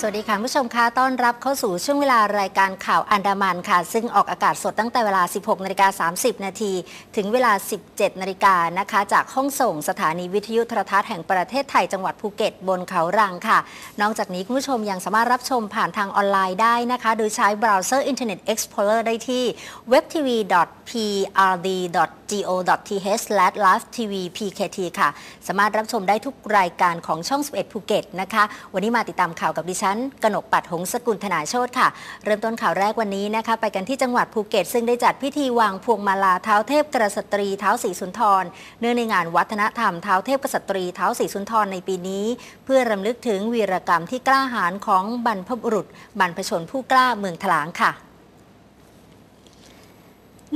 สวัสดีค่ะผู้ชมคะต้อนรับเข้าสู่ช่วงเวลารายการข่าวอันดามันค่ะ ซึ่งออกอากาศสดตั้งแต่เวลา 16นาฬิกา30 นาที ถึงเวลา 17นาฬิกานะคะ จากห้องส่งสถานีวิทยุโทรทัศน์แห่งประเทศไทยจังหวัดภูเก็ตบนเขารังค่ะ นอกจากนี้คุณผู้ชมยังสามารถรับชมผ่านทางออนไลน์ได้นะคะ โดยใช้เบราว์เซอร์ Internet Explorer ได้ที่ webtv.prd.go.th/livetv.pkt ค่ะ สามารถรับชมได้ทุกรายการของช่อง 11 ภูเก็ตนะคะ วันนี้มาติดตามข่าวกับดิฉันกนกปัดหงสกุลธนาโชตค่ะ เริ่มต้นข่าวแรกวันนี้นะคะ ไปกันที่จังหวัดภูเก็ต ซึ่งได้จัดพิธีวางพวงมาลาเท้าเทพกระสตรีเท้าสีสุนทร เนื่องในงานวัฒนธรรมเท้าเทพกระสตรีเท้าสีสุนทรในปีนี้ เพื่อรำลึกถึงวีรกรรมที่กล้าหาญของบรรพบุรุษ บรรพชนผู้กล้าเมืองถลางค่ะ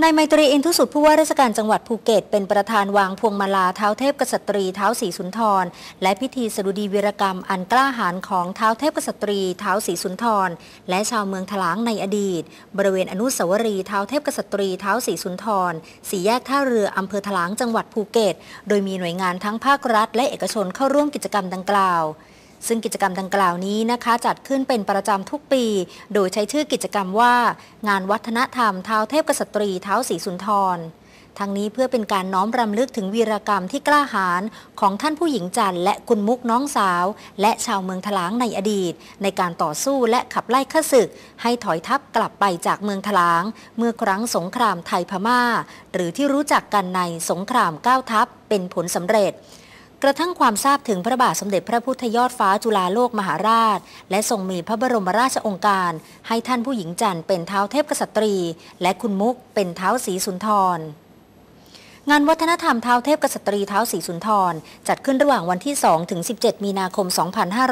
นายไมตรีอินทุสุทธิ์ผู้ว่าราชการจังหวัดภูเก็ต เป็นประธานวางพวงมาลาเท้าเทพกษัตรีเท้าสีสุนทร และพิธีสดุดีวีรกรรมอันกล้าหาญของเท้าเทพกษัตรีเท้าสีสุนทร และชาวเมืองถลางในอดีต บริเวณอนุสาวรีย์เท้าเทพกษัตรีเท้าสีสุนทรสี่แยกท่าเรืออำเภอถลางจังหวัดภูเก็ต โดยมีหน่วยงานทั้งภาครัฐ และเอกชนเข้าร่วมกิจกรรมดังกล่าว ซึ่งกิจกรรมดังกล่าวนี้นะคะ จัดขึ้นเป็นประจำทุกปี โดยใช้ชื่อกิจกรรมว่า งานวัฒนธรรมเท้าเทพกษัตรีเท้าสีสุนทรทั้งนี้เพื่อเป็นการน้อมรำลึกถึงวีรกรรมที่กล้าหาญของท่านผู้หญิงจันทร์และกุลมุกน้องสาว และชาวเมืองถลางในอดีต ในการต่อสู้และขับไล่ข้าศึก ให้ถอยทัพกลับไปจากเมืองถลาง เมื่อครั้งสงครามไทยพม่า หรือที่รู้จักกันในสงครามเก้าทัพเป็นผลสำเร็จ กระทั่งความทราบถึงพระบาทสมเด็จพระพุทธยอดฟ้าจุฬาโลกมหาราช และทรงมีพระบรมราชองค์การ ให้ท่านผู้หญิงจันทร์เป็นเท้าเทพกษัตรี และคุณมุกเป็นเท้าสีสุนทรงานวัฒนธรรมเท้าเทพกษัตรีเท้าสีสุนทร จัดขึ้นระหว่างวันที่ 2 ถึง 17 มีนาคม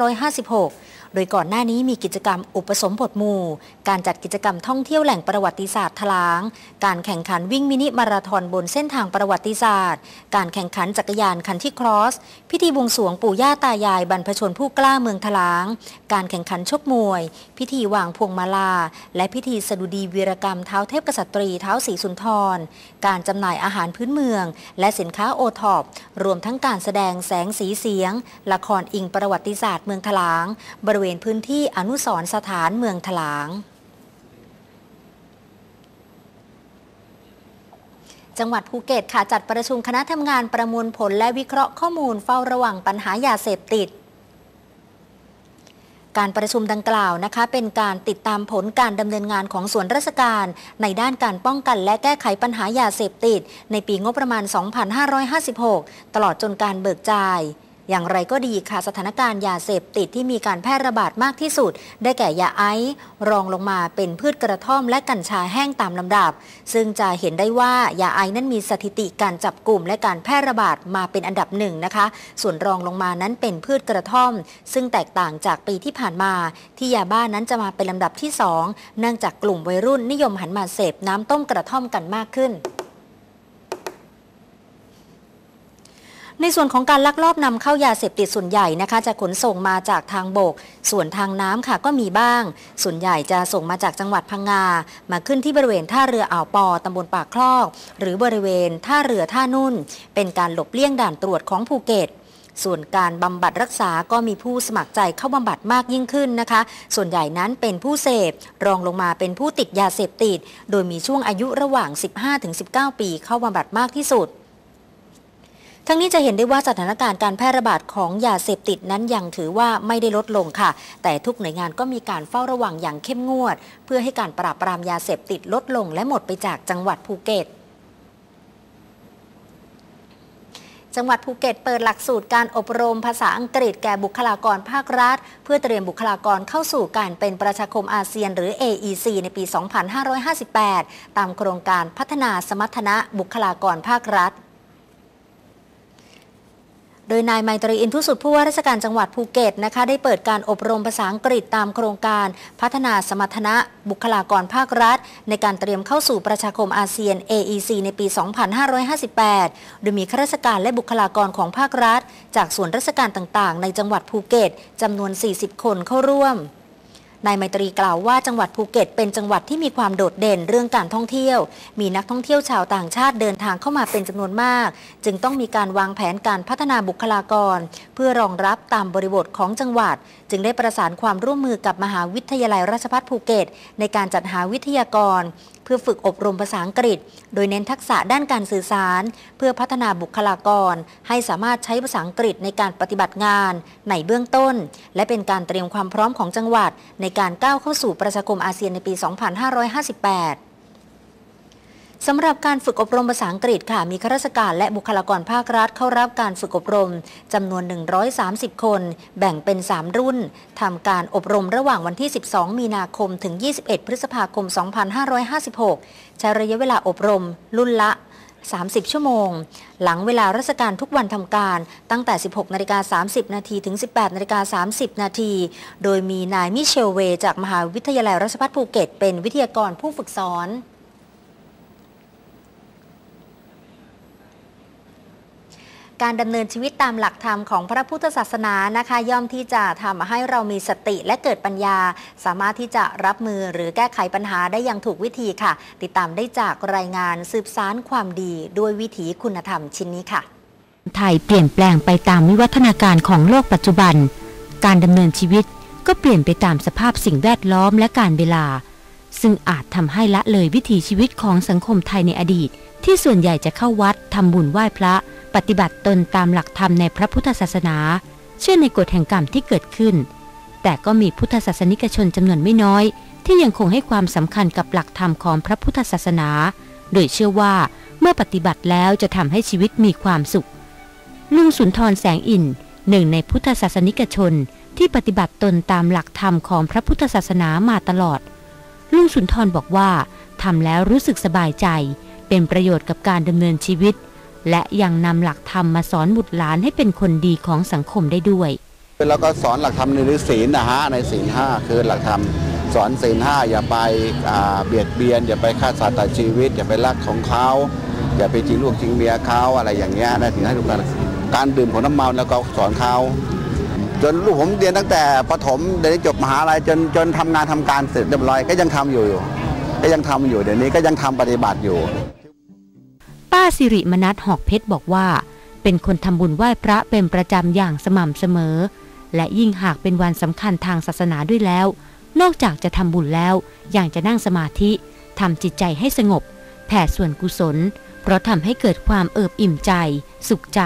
2556 โดยก่อนหน้านี้มีกิจกรรมอุปสมบทหมู่ การจัดกิจกรรมท่องเที่ยวแหล่งประวัติศาสตร์ถลาง การแข่งขันวิ่งมินิมาราธอนบนเส้นทางประวัติศาสตร์ การแข่งขันจักรยานคันที่ครอส พิธีบวงสรวงปู่ย่าตายายบรรพชนผู้กล้าเมืองถลาง การแข่งขันชกมวย พิธีวางพวงมาลา และพิธีสดุดีวีรกรรมเท้าเทพกษัตรีเท้าสีสุนทร การจำหน่ายอาหารพื้นเมือง และสินค้าโอท็อปรวมทั้งการแสดงแสงสีเสียง ละครอิงประวัติศาสตร์เมืองถลางบริเวณพื้นที่อนุสรสถานเมืองถลาง จังหวัดภูเก็ตค่ะจัดประชุมคณะทำงานประมวลผลและวิเคราะห์ข้อมูลเฝ้าระวังปัญหายาเสพติดการประชุมดังกล่าวนะคะ เป็นการติดตามผลการดำเนินงานของส่วนราชการ ในด้านการป้องกันและแก้ไขปัญหายาเสพติด ในปีงบประมาณ 2556 ตลอดจนการเบิกจ่าย อย่างไรก็ดีค่ะสถานการณ์ยาเสพติดที่มีการแพร่ระบาดมากที่สุด ได้แก่ยาไอซ์รองลงมาเป็นพืชกระท่อมและกัญชาแห้งตามลำดับ ซึ่งจะเห็นได้ว่ายาไอซ์นั้นมีสถิติการจับกลุ่มและการแพร่ระบาดมาเป็นอันดับหนึ่งนะคะ ส่วนรองลงมานั้นเป็นพืชกระท่อม ซึ่งแตกต่างจากปีที่ผ่านมา ที่ยาบ้านนั้นจะมาเป็นลำดับที่สองเนื่องจากกลุ่มวัยรุ่นนิยมหันมาเสพน้ำต้มกระท่อมกันมากขึ้น ในส่วนของการลักลอบนำเข้ายาเสพติดส่วนใหญ่นะคะจะขนส่งมาจากทางบก ส่วนทางน้ำค่ะก็มีบ้าง ส่วนใหญ่จะส่งมาจากจังหวัดพังงา มาขึ้นที่บริเวณท่าเรืออ่าวปอตำบลปากคลอก หรือบริเวณท่าเรือท่านุ่น เป็นการหลบเลี่ยงด่านตรวจของภูเก็ตส่วนการบำบัดรักษาก็มีผู้สมัครใจเข้าบำบัดมากยิ่งขึ้นนะคะ ส่วนใหญ่นั้นเป็นผู้เสพ รองลงมาเป็นผู้ติดยาเสพติด โดยมีช่วงอายุระหว่าง 15-19 ปีเข้าบำบัดมากที่สุด ทั้งนี้จะเห็นได้ว่าสถานการณ์การแพร่ระบาดของยาเสพติดนั้นยังถือว่าไม่ได้ลดลงค่ะ แต่ทุกหน่วยงานก็มีการเฝ้าระวังอย่างเข้มงวด เพื่อให้การปราบปรามยาเสพติดลดลงและหมดไปจากจังหวัดภูเก็ตจังหวัดภูเก็ตเปิดหลักสูตรการอบรมภาษาอังกฤษแก่บุคลากรภาครัฐ เพื่อเตรียมบุคลากรเข้าสู่การเป็นประชาคมอาเซียนหรือ AEC ในปี 2558 ตามโครงการพัฒนาสมรรถนะบุคลากรภาครัฐ โดยนายไมตรีอินทุสุดผู้ว่าราชการจังหวัดภูเก็ตนะคะได้เปิดการอบรมภาษาอังกฤษตามโครงการพัฒนาสมรรถนะบุคลากรภาครัฐ ในการเตรียมเข้าสู่ประชาคมอาเซียน AEC ในปี 2558 โดยมีข้าราชการและบุคลากรของภาครัฐ จากส่วนราชการต่างๆ ในจังหวัดภูเก็ตจำนวน 40 คนเข้าร่วม นายไมตรีกล่าวว่าจังหวัดภูเก็ต เป็นจังหวัดที่มีความโดดเด่นเรื่องการท่องเที่ยว มีนักท่องเที่ยวชาวต่างชาติเดินทางเข้ามาเป็นจำนวนมาก จึงต้องมีการวางแผนการพัฒนาบุคลากร เพื่อรองรับตามบริบทของจังหวัด จึงได้ประสานความร่วมมือกับมหาวิทยาลัยราชภัฏภูเก็ต ในการจัดหาวิทยากร เพื่อฝึกอบรมภาษาอังกฤษ โดยเน้นทักษะด้านการสื่อสาร เพื่อพัฒนาบุคลากร ให้สามารถใช้ภาษาอังกฤษในการปฏิบัติงานในเบื้องต้น และเป็นการเตรียมความพร้อมของจังหวัด ในการก้าวเข้าสู่ประชาคมอาเซียนในปี 2558 สำหรับการฝึกอบรมภาษาอังกฤษค่ะ มีข้าราชการและบุคลากรภาครัฐเข้ารับการฝึกอบรมจำนวน 130 คน แบ่งเป็น 3 รุ่นทำการอบรมระหว่างวันที่ 12 มีนาคมถึง 21 พฤษภาคม 2556 ใช้ระยะเวลาอบรม รุ่นละ 30 ชั่วโมง หลังเวลาราชการทุกวันทำการ ตั้งแต่ 16นาฬิกา30 นาทีถึง 18นาฬิกา30 นาที โดยมีนายมิเชลเว จากมหาวิทยาลัยราชภัฏภูเก็ต เป็นวิทยากรผู้ฝึกสอน การดำเนินชีวิตตามหลักธรรมของพระพุทธศาสนานะคะ ย่อมที่จะทำให้เรามีสติและเกิดปัญญา สามารถที่จะรับมือหรือแก้ไขปัญหาได้อย่างถูกวิธีค่ะ ติดตามได้จากรายงานสืบสารความดีด้วยวิถีคุณธรรมชิ้นนี้ค่ะ ไทยเปลี่ยนแปลงไปตามวิวัฒนาการของโลกปัจจุบัน การดำเนินชีวิตก็เปลี่ยนไปตามสภาพสิ่งแวดล้อมและการเวลา ซึ่งอาจทำให้ละเลยวิถีชีวิตของสังคมไทยในอดีต ที่ส่วนใหญ่จะเข้าวัดทำบุญไหว้พระ ปฏิบัติตนตามหลักธรรมในพระพุทธศาสนา เชื่อในกฎแห่งกรรมที่เกิดขึ้น แต่ก็มีพุทธศาสนิกชนจำนวนไม่น้อย ที่ยังคงให้ความสำคัญกับหลักธรรมของพระพุทธศาสนา โดยเชื่อว่าเมื่อปฏิบัติแล้วจะทำให้ชีวิตมีความสุข ลุงสุนทรแสงอินหนึ่งในพุทธศาสนิกชนที่ปฏิบัติตนตามหลักธรรมของพระพุทธศาสนามาตลอด ลุงสุนทรบอกว่าทำแล้วรู้สึกสบายใจ เป็นประโยชน์กับการดำเนินชีวิต และยังนำหลักธรรมมาสอนบุตรหลานให้เป็นคนดีของสังคมได้ด้วยแล้วก็สอนหลักธรรมในศีลนะฮะในศีลห้าคือหลักธรรมสอนศีลห้าอย่าไปเบียดเบียน อย่าไปฆ่าสัตว์ตัดชีวิต อย่าไปลักของเขาอย่าไปจริงลูกจริงเมียเขาอะไรอย่างเงี้ยนะถึงให้ลูกการการดื่มของน้ำเมาแล้วก็สอนเขาจนลูกผมเรียนตั้งแต่ประถมเดี๋ยวนี้จบมหาลัยจนจนทำงานทำการเสร็จเรียบร้อยก็ยังทำอยู่อยู่ก็ยังทำอยู่เดี๋ยวนี้ก็ยังทำปฏิบัติอยู่ ป้าสิริมนัทหอกเพชรบอกว่า เป็นคนทำบุญไหว้พระเป็นประจำอย่างสม่ำเสมอ และยิ่งหากเป็นวันสำคัญทางศาสนาด้วยแล้ว นอกจากจะทำบุญแล้วอย่างจะนั่งสมาธิทำจิตใจให้สงบ แผ่ส่วนกุศล เพราะทำให้เกิดความเอิบอิ่มใจ สุขใจ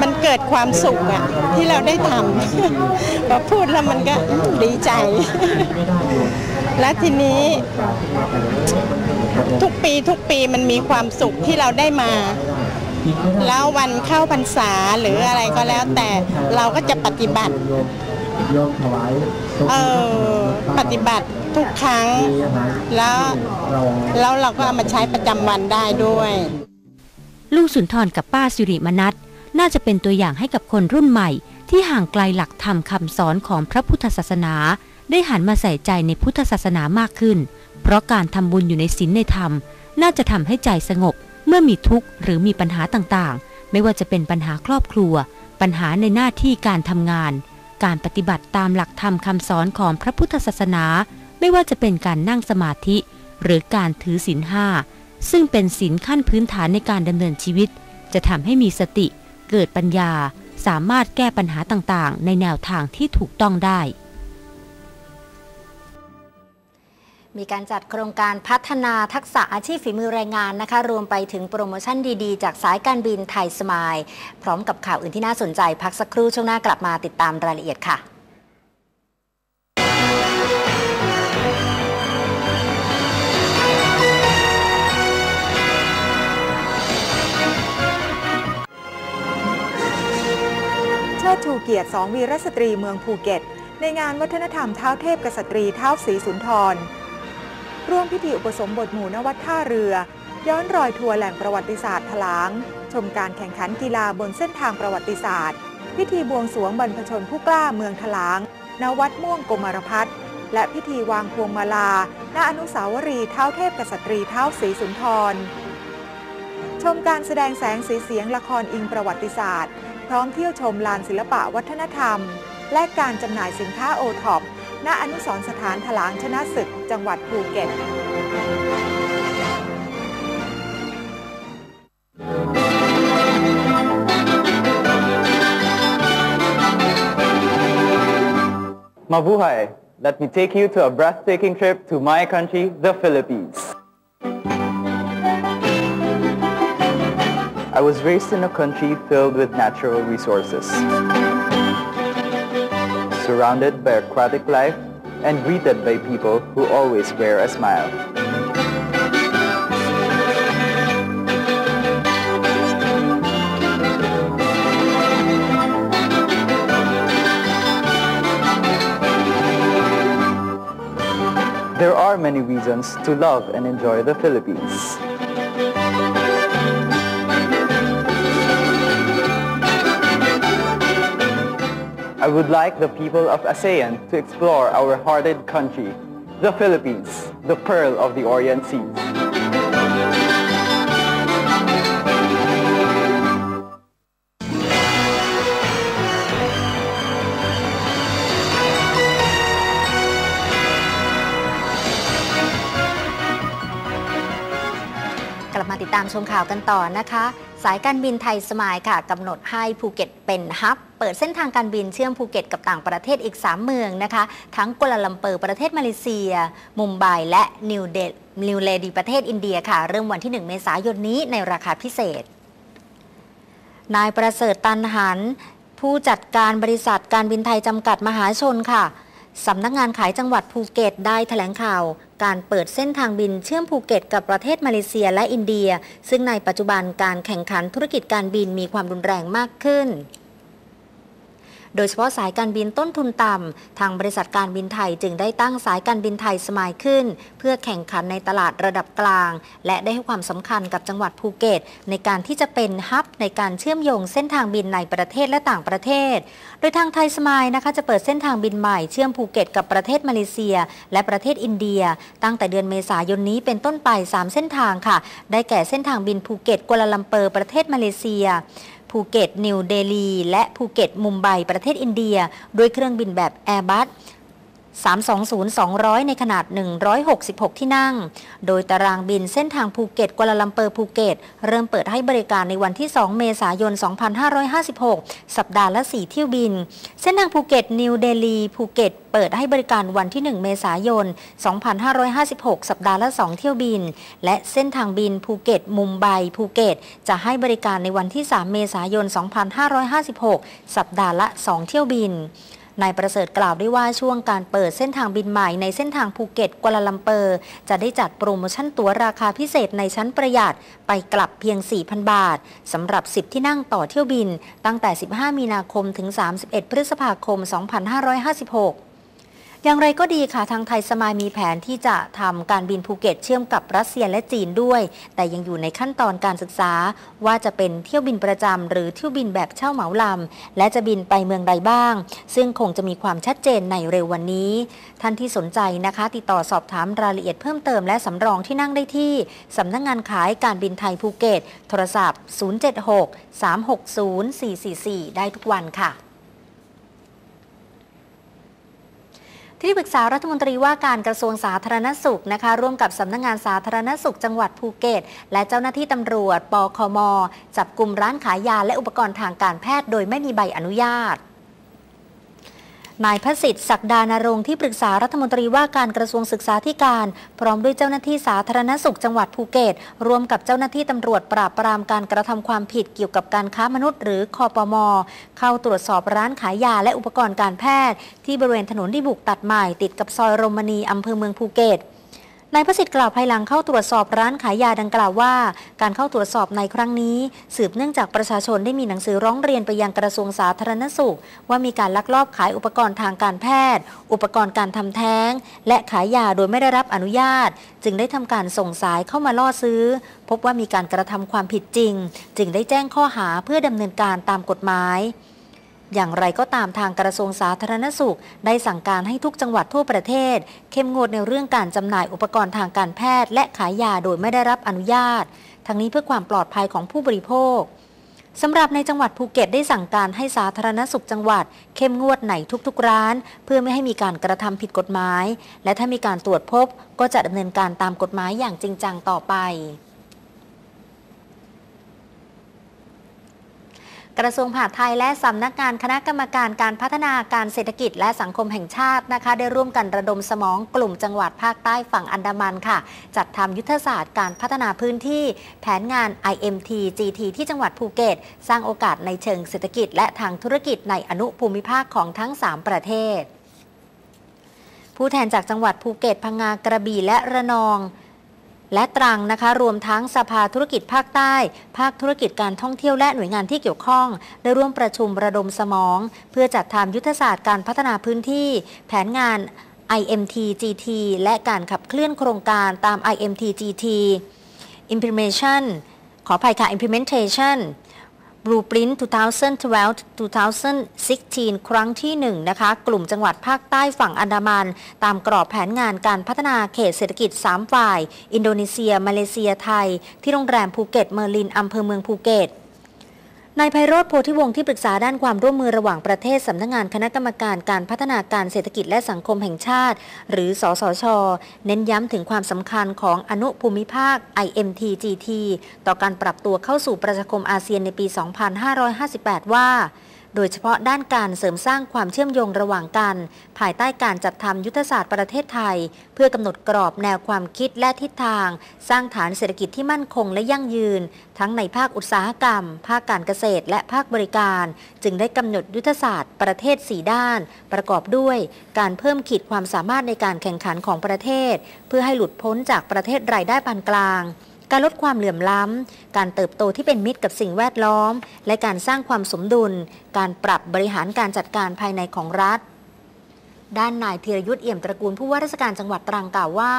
มันเกิดความสุขอะที่เราได้ทำพอพูดแล้วมันก็ดีใจ และทีนี้ ทุกปีทุกปีมันมีความสุขที่เราได้มา แล้ววันเข้าพรรษาหรืออะไรก็แล้วแต่เราก็จะปฏิบัติเออปฏิบัติทุกครั้ง แล้วแล้วเราก็เอามาใช้ประจำวันได้ด้วยลุงสุนทรกับป้าสิริมนัทน่าจะเป็นตัวอย่างให้กับคนรุ่นใหม่ ที่ห่างไกลหลักธรรมคำสอนของพระพุทธศาสนา ได้หันมาใส่ใจในพุทธศาสนามากขึ้น เพราะการทำบุญอยู่ในศีลในธรรม น่าจะทำให้ใจสงบ เมื่อมีทุกข์หรือมีปัญหาต่างๆ ไม่ว่าจะเป็นปัญหาครอบครัว ปัญหาในหน้าที่การทำงาน การปฏิบัติตามหลักธรรมคำสอนของพระพุทธศาสนา ไม่ว่าจะเป็นการนั่งสมาธิ หรือการถือศีลห้าซึ่งเป็นศีลขั้นพื้นฐานในการดำเนินชีวิต จะทำให้มีสติ เกิดปัญญา สามารถแก้ปัญหาต่างๆ ในแนวทางที่ถูกต้องได้ มีการจัดโครงการพัฒนาทักษะอาชีพฝีมือแรงงานนะคะ รวมไปถึงโปรโมชั่นดีๆ จากสายการบินไทยสมายพร้อมกับข่าวอื่นที่น่าสนใจ พักสักครู่ช่วงหน้ากลับมาติดตามรายละเอียดค่ะเชิดชูเกียรติสองวีรสตรีเมืองภูเก็ต ในงานวัฒนธรรมเท้าเทพกษัตรีเท้าศรีสุนทร ร่วมพิธีอุปสมบทหมู่นวัดท่าเรือ ย้อนรอยทัวร์แหล่งประวัติศาสตร์ถลาง ชมการแข่งขันกีฬาบนเส้นทางประวัติศาสตร์ พิธีบวงสรวงบรรพชนผู้กล้าเมืองถลาง ณ วัดม่วงกมารพัฒน์และพิธีวางพวงมาลา ณ อนุสาวรีย์เท้าเทพกษัตรีเท้าศรีสุนทร ชมการแสดงแสงสีเสียงละครอิงประวัติศาสตร์ พร้อมเที่ยวชมลานศิลปะวัฒนธรรม และการจำหน่ายสินค้าโอท็อป ณอนุสรสถานถลางชนะศึก จังหวัดภูเก็ต Mabuhay! Let me take you to a breathtaking trip to my country, the Philippines. I was raised in a country filled with natural resources. Surrounded by aquatic life and greeted by people who always wear a smile. There are many reasons to love and enjoy the Philippines. I would like the people of ASEAN to explore our hearted country, the Philippines, the pearl of the Orient Seas. .กลับมาติดตามชมข่าวกันต่อนะคะ สายการบินไทยสมายค่ะกำหนดให้ภูเก็ตเป็นฮับ เปิดเส้นทางการบินเชื่อมภูเก็ตกับต่างประเทศอีก 3 เมืองนะคะ ทั้งกัวลาลัมเปอร์ประเทศมาเลเซีย มุมไบและนิวเดลนิวเลดีประเทศอินเดียค่ะ เริ่มวันที่ 1 เมษายนนี้ในราคาพิเศษ นายประเสริฐตันหัน ผู้จัดการบริษัทการบินไทยจำกัดมหาชนค่ะสำนักงานขายจังหวัดภูเก็ตได้แถลงข่าว การเปิดเส้นทางบินเชื่อมภูเก็ตกับประเทศมาเลเซียและอินเดีย ซึ่งในปัจจุบันการแข่งขันธุรกิจการบินมีความรุนแรงมากขึ้น โดยเฉพาะสายการบินต้นทุนต่ำ ทางบริษัทการบินไทยจึงได้ตั้งสายการบินไทยสมายขึ้น เพื่อแข่งขันในตลาดระดับกลาง และได้ให้ความสำคัญกับจังหวัดภูเก็ต ในการที่จะเป็นฮับในการเชื่อมโยงเส้นทางบินในประเทศและต่างประเทศ โดยทางไทยสมายนะคะจะเปิดเส้นทางบินใหม่เชื่อมภูเก็ตกับประเทศมาเลเซีย และประเทศอินเดีย ตั้งแต่เดือนเมษายนนี้เป็นต้นไป 3 เส้นทางค่ะ ได้แก่เส้นทางบินภูเก็ตกัวลาลัมเปอร์ประเทศมาเลเซีย ภูเก็ตนิวเดลี และภูเก็ตมุมไบประเทศอินเดีย ด้วยเครื่องบินแบบ Airbus 320-200 ในขนาด 166 ที่นั่ง โดยตารางบินเส้นทางภูเก็ตกัวลาลัมเปอร์ภูเก็ต เริ่มเปิดให้บริการในวันที่ 2 เมษายน 2556 สัปดาห์ละ 4 เที่ยวบิน เส้นทางภูเก็ตนิวเดลีภูเก็ตเปิดให้บริการวันที่ 1 เมษายน 2556 สัปดาห์ละ 2 เที่ยวบิน และเส้นทางบินภูเก็ต มุมไบ ภูเก็ต จะให้บริการในวันที่ 3 เมษายน 2556 สัปดาห์ละ 2 เที่ยวบิน นายประเสริฐกล่าวได้ว่าช่วงการเปิดเส้นทางบินใหม่ในเส้นทางภูเก็ตกัวลาลัมเปอร์ จะได้จัดโปรโมชั่นตั๋วราคาพิเศษในชั้นประหยัดไปกลับเพียง 4,000 บาทสำหรับ 10 ที่นั่งต่อเที่ยวบิน ตั้งแต่ 15 มีนาคมถึง 31 พฤษภาคม 2556 อย่างไรก็ดีค่ะทางไทยสมายมีแผนที่จะทำการบินภูเก็ตเชื่อมกับรัสเซียและจีนด้วย แต่ยังอยู่ในขั้นตอนการศึกษา ว่าจะเป็นเที่ยวบินประจำหรือเที่ยวบินแบบเช่าเหมาลำและจะบินไปเมืองใดบ้าง ซึ่งคงจะมีความชัดเจนในเร็ววันนี้ ท่านที่สนใจนะคะ ติดต่อสอบถามรายละเอียดเพิ่มเติมและสำรองที่นั่งได้ที่สำนักงงานขายการบินไทยภูเก็ตโทรศัพท์ 076 360 444 ได้ทุกวันค่ะ ที่ปรึกษารัฐมนตรีว่าการกระทรวงสาธารณสุขนะคะ ร่วมกับสำนักงงานสาธารณสุขจังหวัดภูเก็ต และเจ้าหน้าที่ตำรวจ ปคม จับกลุ่มร้านขายยาและอุปกรณ์ทางการแพทย์ โดยไม่มีใบอนุญาต นายพระสิทธิ์ศักดานรงค์ที่ปรึกษารัฐมนตรีว่าการกระทรวงศึกษาธิการ พร้อมด้วยเจ้าหน้าที่สาธารณสุขจังหวัดภูเก็ตรวมกับเจ้าหน้าที่ตำรวจปราบปรามการกระทำความผิดเกี่ยวกับการค้ามนุษย์ หรือคอปม เข้าตรวจสอบร้านขายยาและอุปกรณ์การแพทย์ ที่บริเวณถนนที่บุกตัดใหม่ติดกับซอยโรมณีอำเภอเมืองภูเก็ต นายประสิทธิ์กล่าวภายหลังเข้าตรวจสอบร้านขายยาดังกล่าวว่า การเข้าตรวจสอบในครั้งนี้ สืบเนื่องจากประชาชนได้มีหนังสือร้องเรียนไปยังกระทรวงสาธารณสุข ว่ามีการลักลอบขายอุปกรณ์ทางการแพทย์ อุปกรณ์การทำแท้ง และขายยาโดยไม่ได้รับอนุญาต จึงได้ทำการส่งสายเข้ามาล่อซื้อ พบว่ามีการกระทำความผิดจริง จึงได้แจ้งข้อหาเพื่อดำเนินการตามกฎหมาย อย่างไรก็ตามทางกระทรวงสาธารณสุข ได้สั่งการให้ทุกจังหวัดทั่วประเทศ เข้มงวดในเรื่องการจำหน่ายอุปกรณ์ทางการแพทย์ และขายยาโดยไม่ได้รับอนุญาต ทั้งนี้เพื่อความปลอดภัยของผู้บริโภคสำหรับในจังหวัดภูเก็ตได้สั่งการให้สาธารณสุขจังหวัด เข้มงวดในทุกๆร้าน เพื่อไม่ให้มีการกระทำผิดกฎหมาย และถ้ามีการตรวจพบก็จะดำเนินการตามกฎหมายอย่างจริงจังต่อไป กระทรวงมหาดไทยและสำนักงานคณะกรรมการการพัฒนาการเศรษฐกิจและสังคมแห่งชาตินะคะ ได้ร่วมกันระดมสมองกลุ่มจังหวัดภาคใต้ฝั่งอันดามันค่ะ จัดทำยุทธศาสตร์การพัฒนาพื้นที่ แผนงาน IMT GT ที่จังหวัดภูเก็ต สร้างโอกาสในเชิงเศรษฐกิจ และทางธุรกิจในอนุภูมิภาคของทั้ง 3 ประเทศ ผู้แทนจากจังหวัดภูเก็ตพังงากระบี่และระนอง และตรังนะคะ รวมทั้งสภาธุรกิจภาคใต้ ภาคธุรกิจการท่องเที่ยวและหน่วยงานที่เกี่ยวข้อง ได้ร่วมประชุมระดมสมอง เพื่อจัดทำยุทธศาสตร์การพัฒนาพื้นที่ แผนงาน IMT GT และการขับเคลื่อนโครงการตาม IMT GT Implementation ขออภัยค่ะ Implementation Blueprint 2012-2016 ครั้งที่ 1 นะคะ กลุ่มจังหวัดภาคใต้ฝั่งอันดามัน ตามกรอบแผนงานการพัฒนาเขตเศรษฐกิจ 3 ฝ่าย อินโดนีเซีย มาเลเซียไทย ที่โรงแรมภูเก็ตเมอร์ลินอำเภอเมืองภูเก็ต นายไพโรธโพธิวงศ์ที่ปรึกษาด้านความร่วมมือระหว่างประเทศสำนักงงานคณะกรรมการการพัฒนาการเศรษฐกิจและสังคมแห่งชาติ หรือ สสช เน้นย้ำถึงความสำคัญของอนุภูมิภาค IMT-GT ต่อการปรับตัวเข้าสู่ประชาคมอาเซียนในปี 2558 ว่า โดยเฉพาะด้านการเสริมสร้างความเชื่อมโยงระหว่างกัน ภายใต้การจัดทำยุทธศาสตร์ประเทศไทย เพื่อกำหนดกรอบแนวความคิดและทิศทาง สร้างฐานเศรษฐกิจที่มั่นคงและยั่งยืน ทั้งในภาคอุตสาหกรรม ภาคการเกษตร และภาคบริการ จึงได้กำหนดยุทธศาสตร์ประเทศ 4 ด้าน ประกอบด้วย การเพิ่มขีดความสามารถในการแข่งขันของประเทศ เพื่อให้หลุดพ้นจากประเทศรายได้ปานกลาง การลดความเหลื่อมล้ำ การเติบโตที่เป็นมิตรกับสิ่งแวดล้อม และการสร้างความสมดุล การปรับบริหารการจัดการภายในของรัฐ ด้านนายธีรยุทธ์เอี่ยมตระกูลผู้ว่าราชการจังหวัดตรังกล่าวว่า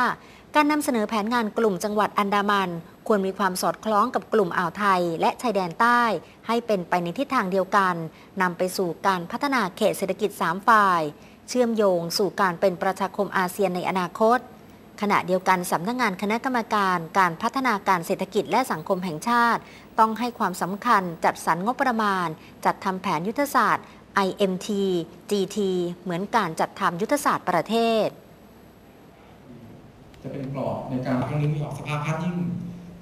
การนำเสนอแผนงานกลุ่มจังหวัดอันดามัน ควรมีความสอดคล้องกับกลุ่มอ่าวไทย และชายแดนใต้ ให้เป็นไปในทิศทางเดียวกันนำไปสู่การพัฒนาเขตเศรษฐกิจ3ฝ่าย เชื่อมโยงสู่การเป็นประชาคมอาเซียนในอนาคต ขณะเดียวกันสำนักงงานคณะกรรมการการพัฒนาการเศรษฐกิจและสังคมแห่งชาติ ต้องให้ความสำคัญจัดสรรงบประมาณ จัดทำแผนยุทธศาสตร์ IMT GT เหมือนการจัดทำยุทธศาสตร์ประเทศ จะเป็นกรอบในการครั้งนี้ไม่ออกสภาพัฒน์ยิ่ง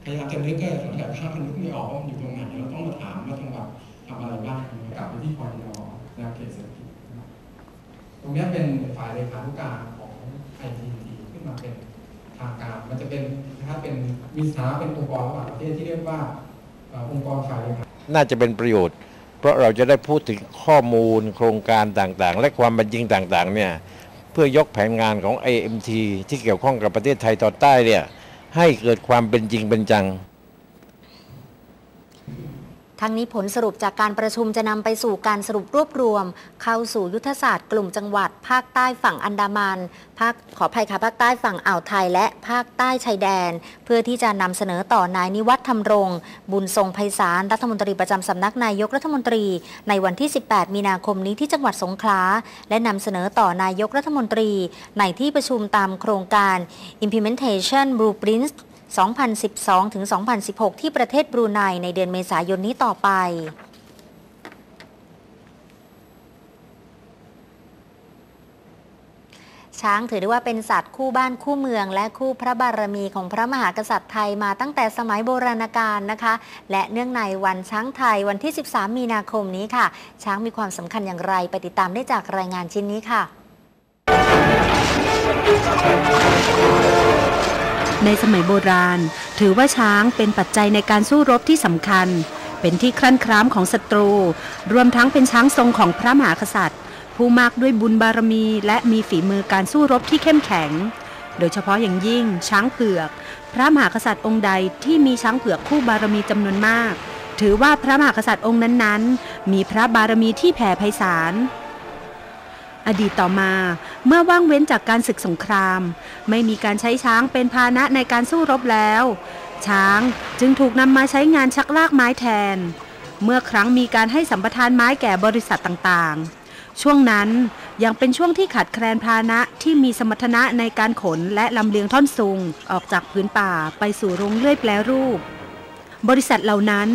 พยายามจะนึกก็แต่ภาพมันนึกไม่ออกว่ามันอยู่ตรงไหนเราต้องมาถามว่าจังหวัดทำอะไรบ้างกลับไปที่พอดีแนวเขตเศรษฐกิจตรงนี้เป็นฝ่ายเลขานุการของไอที มาเป็นทางการ มันจะเป็นนะครับเป็นมีสาเป็นองค์กรระหว่างประเทศที่เรียกว่าองค์กรฝ่ายน่าจะเป็นประโยชน์ เพราะเราจะได้พูดถึงข้อมูลโครงการต่างๆ และความเป็นจริงต่างๆเนี่ยเพื่อยกแผนงานของ AMT ที่เกี่ยวข้องกับประเทศไทยตอนใต้เนี่ยให้เกิดความเป็นจริงเป็นจัง ทั้งนี้ผลสรุปจากการประชุมจะนำไปสู่การสรุปรวบรวม เข้าสู่ยุทธศาสตร์กลุ่มจังหวัด ภาคใต้ฝั่งอันดามัน ภาคขออภัยค่ะภาคใต้ฝั่งอ่าวไทยและภาคใต้ชายแดน เพื่อที่จะนำเสนอต่อนายนิวัฒน์ธรรมรง บุญทรงไพศาลรัฐมนตรีประจำสำนักนายกรัฐมนตรี ในวันที่ 18 มีนาคมนี้ที่จังหวัดสงขลาและนำเสนอต่อนายกรัฐมนตรี ในที่ประชุมตามโครงการ implementation blueprint 2012 ถึง 2016 ที่ประเทศบรูไนในเดือนเมษายนนี้ต่อไปช้างถือได้ว่าเป็นสัตว์คู่บ้านคู่เมือง และคู่พระบารมีของพระมหากษัตริย์ไทยมาตั้งแต่สมัยโบราณกาลนะคะ และเนื่องในวันช้างไทยวันที่ 13 มีนาคมนี้ค่ะ ช้างมีความสำคัญอย่างไรไปติดตามได้จากรายงานชิ้นนี้ค่ะ ในสมัยโบราณ ถือว่าช้างเป็นปัจจัยในการสู้รบที่สำคัญ เป็นที่ครั่นคร้ามของศัตรู รวมทั้งเป็นช้างทรงของพระมหากษัตริย์ ผู้มากด้วยบุญบารมี และมีฝีมือการสู้รบที่เข้มแข็ง โดยเฉพาะอย่างยิ่ง ช้างเผือก พระมหากษัตริย์องค์ใดที่มีช้างเผือกคู่บารมีจำนวนมาก ถือว่าพระมหากษัตริย์องค์นั้นๆ มีพระบารมีที่แผ่ไพศาล อดีตต่อมาเมื่อว่างเว้นจากการศึกสงคราม ไม่มีการใช้ช้างเป็นพาหนะในการสู้รบแล้ว ช้างจึงถูกนำมาใช้งานชักลากไม้แทน เมื่อครั้งมีการให้สัมปทานไม้แก่บริษัทต่างๆ ช่วงนั้นยังเป็นช่วงที่ขาดแคลนพาหนะที่มีสมรรถนะในการขนและลำเลียงท่อนซุง ออกจากพื้นป่าไปสู่โรงเลื่อยแปลรูป บริษัทเหล่านั้น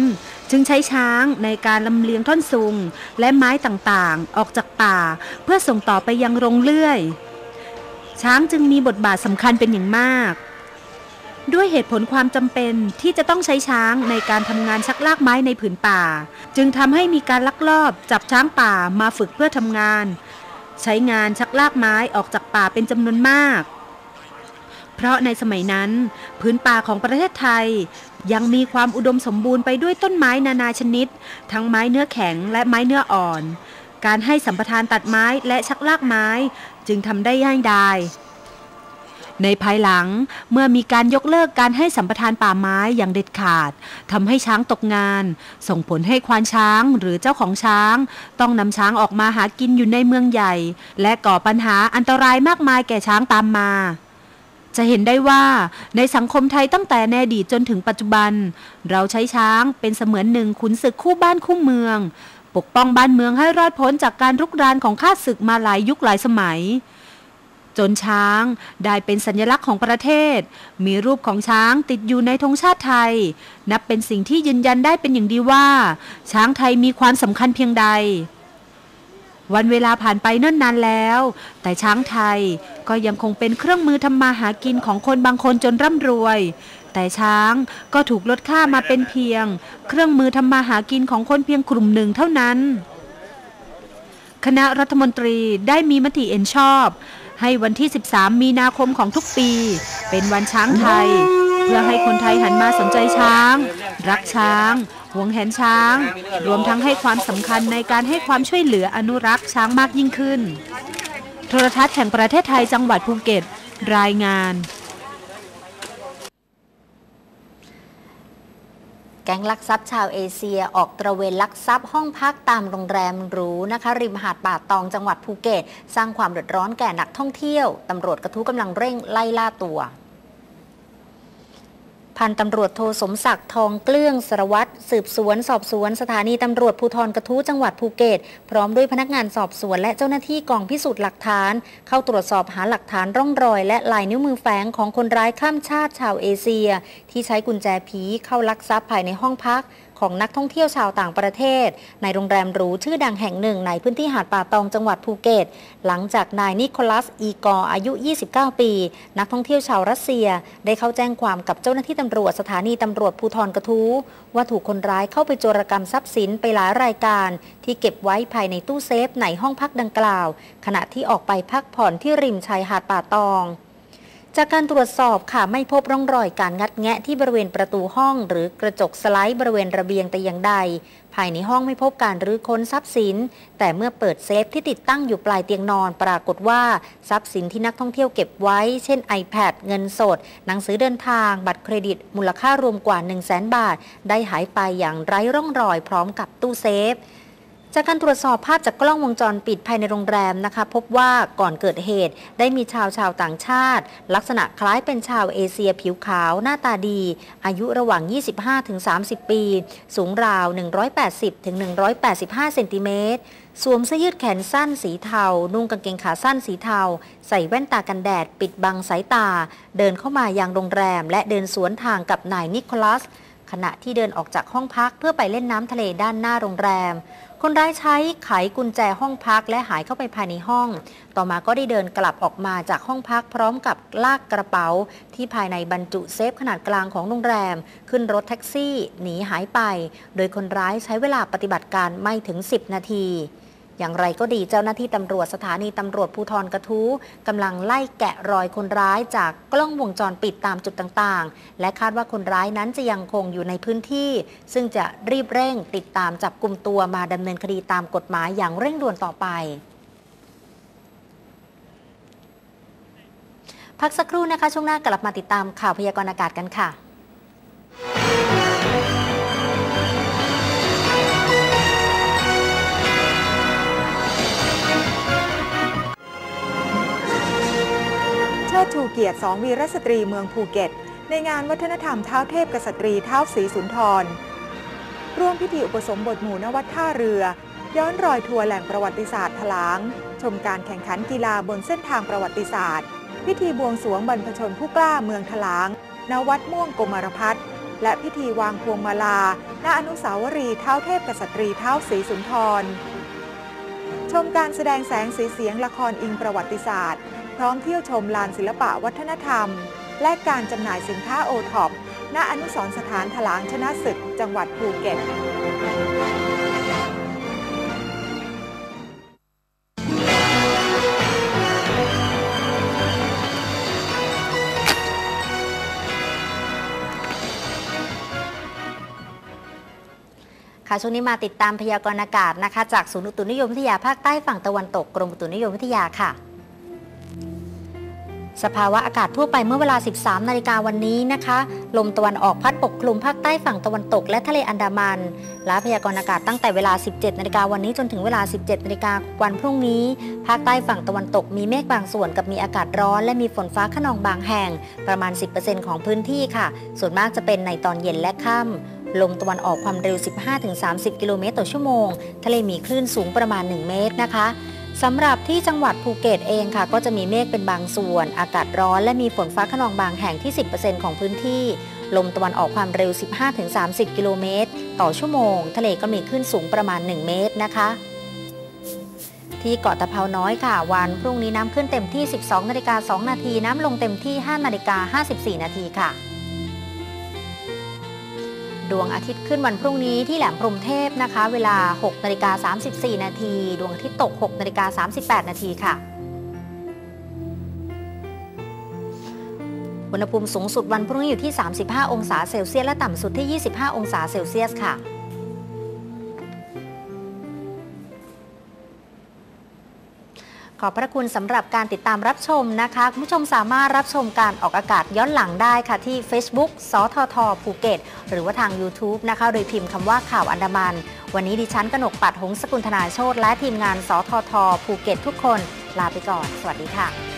จึงใช้ช้างในการลำเลียงท่อนซุง และไม้ต่างๆ ออกจากป่า เพื่อส่งต่อไปยังโรงเลื่อย ช้างจึงมีบทบาทสำคัญเป็นอย่างมาก ด้วยเหตุผลความจำเป็นที่จะต้องใช้ช้างในการทำงานชักลากไม้ในผืนป่า จึงทำให้มีการลักลอบจับช้างป่ามาฝึกเพื่อทำงาน ใช้งานชักลากไม้ออกจากป่าเป็นจำนวนมาก เพราะในสมัยนั้นพื้นป่าของประเทศไทย ยังมีความอุดมสมบูรณ์ไปด้วยต้นไม้นานาชนิด ทั้งไม้เนื้อแข็งและไม้เนื้ออ่อน การให้สัมปทานตัดไม้และชักลากไม้จึงทำได้ง่ายดายในภายหลังเมื่อมีการยกเลิกการให้สัมปทานป่าไม้อย่างเด็ดขาดทำให้ช้างตกงาน ส่งผลให้ควานช้างหรือเจ้าของช้าง ต้องนำช้างออกมาหากินอยู่ในเมืองใหญ่ และก่อปัญหาอันตรายมากมายแก่ช้างตามมา จะเห็นได้ว่าในสังคมไทยตั้งแต่ในอดีตจนถึงปัจจุบัน เราใช้ช้างเป็นเสมือนหนึ่งขุนศึกคู่บ้านคู่เมือง ปกป้องบ้านเมืองให้รอดพ้นจากการรุกรานของข้าศึกมาหลายยุคหลายสมัย จนช้างได้เป็นสัญลักษณ์ของประเทศ มีรูปของช้างติดอยู่ในธงชาติไทย นับเป็นสิ่งที่ยืนยันได้เป็นอย่างดีว่า ช้างไทยมีความสำคัญเพียงใด วันเวลาผ่านไปเนิ่นนานแล้ว แต่ช้างไทยก็ยังคงเป็นเครื่องมือทำมาหากินของคนบางคนจนร่ำรวย แต่ช้างก็ถูกลดค่ามาเป็นเพียง เครื่องมือทำมาหากินของคนเพียงกลุ่มหนึ่งเท่านั้น คณะรัฐมนตรีได้มีมติเห็นชอบ ให้วันที่ 13 มีนาคมของทุกปี เป็นวันช้างไทย เพื่อให้คนไทยหันมาสนใจช้าง รักช้าง วงแหนช้าง รวมทั้งให้ความสำคัญในการให้ความช่วยเหลืออนุรักษ์ช้างมากยิ่งขึ้น โทรทัศน์แห่งประเทศไทยจังหวัดภูเก็ต รายงานแก๊งลักทรัพย์ชาวเอเชียออกตระเวนลักทรัพย์ห้องพักตามโรงแรมหรูนะคะ ริมหาดป่าตองจังหวัดภูเก็ต สร้างความเดือดร้อนแก่นักท่องเที่ยว ตำรวจกระทู้กำลังเร่งไล่ล่าตัว พันตำรวจโทสมศักดิ์ทองเกลื่องสารวัตรสืบสวนสอบสวนสถานีตำรวจภูธรกระทู้จังหวัดภูเก็ต พร้อมด้วยพนักงานสอบสวนและเจ้าหน้าที่กองพิสูจน์หลักฐาน เข้าตรวจสอบหาหลักฐานร่องรอย และลายนิ้วมือแฝงของคนร้ายข้ามชาติชาวเอเชีย ที่ใช้กุญแจผีเข้าลักทรัพย์ภายในห้องพัก ของนักท่องเที่ยวชาวต่างประเทศ ในโรงแรมหรูชื่อดังแห่งหนึ่ง ในพื้นที่หาดป่าตองจังหวัดภูเก็ต หลังจากนายนิโคลัส อีกอร์อายุ 29 ปี นักท่องเที่ยวชาวรัสเซีย ได้เข้าแจ้งความกับเจ้าหน้าที่ตำรวจสถานีตำรวจภูธรกระทู้ว่าถูกคนร้ายเข้าไปโจรกรรมทรัพย์สินไปหลายรายการ ที่เก็บไว้ภายในตู้เซฟในห้องพักดังกล่าว ขณะที่ออกไปพักผ่อนที่ริมชายหาดป่าตอง จากการตรวจสอบค่ะไม่พบร่องรอยการงัดแงะที่บริเวณประตูห้อง หรือกระจกสไลด์บริเวณระเบียงแต่อย่างใด ภายในห้องไม่พบการรื้อค้นทรัพย์สิน แต่เมื่อเปิดเซฟที่ติดตั้งอยู่ปลายเตียงนอน ปรากฏว่าทรัพย์สินที่นักท่องเที่ยวเก็บไว้ เช่น iPad เงินสด หนังสือเดินทาง บัตรเครดิต มูลค่ารวมกว่า 1 0 0 0 0แบาท ได้หายไปอย่างไร้ร่องรอยพร้อมกับตู้เซฟ จากการตรวจสอบภาพจากกล้องวงจรปิดภายในโรงแรมนะคะ พบว่าก่อนเกิดเหตุได้มีชาวชาวต่างชาติ ลักษณะคล้ายเป็นชาวเอเชียผิวขาวหน้าตาดี อายุระหว่าง 25-30 ปี สูงราว 180-185 เซนติเมตรสวมเสื้อยืดแขนสั้นสีเทา นุ่งกางเกงขาสั้นสีเทา ใส่แว่นตากันแดด ปิดบังสายตา เดินเข้ามายังโรงแรม และเดินสวนทางกับนายนิโคลัส ขณะที่เดินออกจากห้องพักเพื่อไปเล่นน้ำทะเลด้านหน้าโรงแรม คนร้ายใช้ไขกุญแจห้องพักและหายเข้าไปภายในห้อง ต่อมาก็ได้เดินกลับออกมาจากห้องพักพร้อมกับลากกระเป๋า ที่ภายในบรรจุเซฟขนาดกลางของโรงแรม ขึ้นรถแท็กซี่ หนีหายไป โดยคนร้ายใช้เวลาปฏิบัติการไม่ถึง 10 นาที อย่างไรก็ดีเจ้าหน้าที่ตำรวจสถานีตำรวจภูธรกระทู้กำลังไล่แกะรอยคนร้ายจากกล้องวงจรปิดตามจุดต่างๆ และคาดว่าคนร้ายนั้นจะยังคงอยู่ในพื้นที่ ซึ่งจะรีบเร่งติดตามจับกลุ่มตัวมาดำเนินคดีตามกฎหมายอย่างเร่งด่วนต่อไปพักสักครู่นะคะ ช่วงหน้ากลับมาติดตามข่าวพยากรณ์อากาศกันค่ะ เชิดชูเกียรติสองวีรสตรีเมืองภูเก็ต ในงานวัฒนธรรมเท้าเทพกษัตรีเท้าศรีสุนทร ร่วมพิธีอุปสมบทหมู่นวัดท่าเรือ ย้อนรอยทัวร์แหล่งประวัติศาสตร์ถลาง ชมการแข่งขันกีฬาบนเส้นทางประวัติศาสตร์ พิธีบวงสรวงบรรพชนผู้กล้าเมืองถลาง ณ วัดม่วงกมารพัฒน์และพิธีวางพวงมาลา ณ อนุสาวรีย์เท้าเทพกษัตรีเท้าศรีสุนทร ชมการแสดงแสงสีเสียงละครอิงประวัติศาสตร์ พร้อมเที่ยวชมลานศิลปะวัฒนธรรม และการจำหน่ายสินค้าโอท็อปณอนุสรสถานถลางชนะศึกจังหวัดภูเก็ตค่ะช่วงนี้มาติดตามพยากรณ์อากาศนะคะ จากศูนย์อุตุนิยมวิทยาภาคใต้ฝั่งตะวันตกกรมอุตุนิยมวิทยาค่ะ สภาวะอากาศทั่วไปเมื่อเวลา 13 นาฬิกาวันนี้นะคะ ลมตะวันออกพัดปกคลุมภาคใต้ฝั่งตะวันตกและทะเลอันดามัน และพยากรณ์อากาศตั้งแต่เวลา 17 นาฬิกาวันนี้จนถึงเวลา 17 นาฬิกาวันพรุ่งนี้ ภาคใต้ฝั่งตะวันตกมีเมฆบางส่วนกับมีอากาศร้อน และมีฝนฟ้าขนองบางแห่ง ประมาณ 10%ของพื้นที่ค่ะ ส่วนมากจะเป็นในตอนเย็นและค่ำลมตะวันออกความเร็ว 15-30 กิโลเมตรต่อชั่วโมง ทะเลมีคลื่นสูงประมาณ 1 เมตรนะคะ สำหรับที่จังหวัดภูเก็ตเองค่ะ ก็จะมีเมฆเป็นบางส่วน อากาศร้อนและมีฝนฟ้าขนองบางแห่งที่ 10%ของพื้นที่ ลมตะวันออกความเร็ว 15-30 กิโลเมตร ต่อชั่วโมง ทะเลก็มีคลื่นสูงประมาณ 1 เมตรนะคะที่เกาะตะเภาน้อยค่ะ วันพรุ่งนี้น้ำขึ้นเต็มที่ 12นาฬิกา2นาที น้ำลงเต็มที่ 5นาฬิกา54นาทีค่ะ ดวงอาทิตย์ขึ้นวันพรุ่งนี้ที่แหลมพรหมเทพนะคะ เวลา 6นาฬิกา34 นาที ดวงอาทิตย์ตก 6นาฬิกา38 นาทีค่ะ อุณหภูมิสูงสุดวันพรุ่งนี้อยู่ที่ 35 องศาเซลเซียสและต่ำสุดที่ 25 องศาเซลเซียสค่ะ ขอบพระคุณสำหรับการติดตามรับชมนะคะ คุณผู้ชมสามารถรับชมการออกอากาศย้อนหลังได้ค่ะที่ Facebook สททภูเก็ต หรือว่าทาง YouTube นะคะ โดยพิมพ์คำว่าข่าวอันดามัน วันนี้ดิฉันกนกปัดหงสกุลธนาโชตและทีมงานสททภูเก็ตทุกคน ลาไปก่อน สวัสดีค่ะ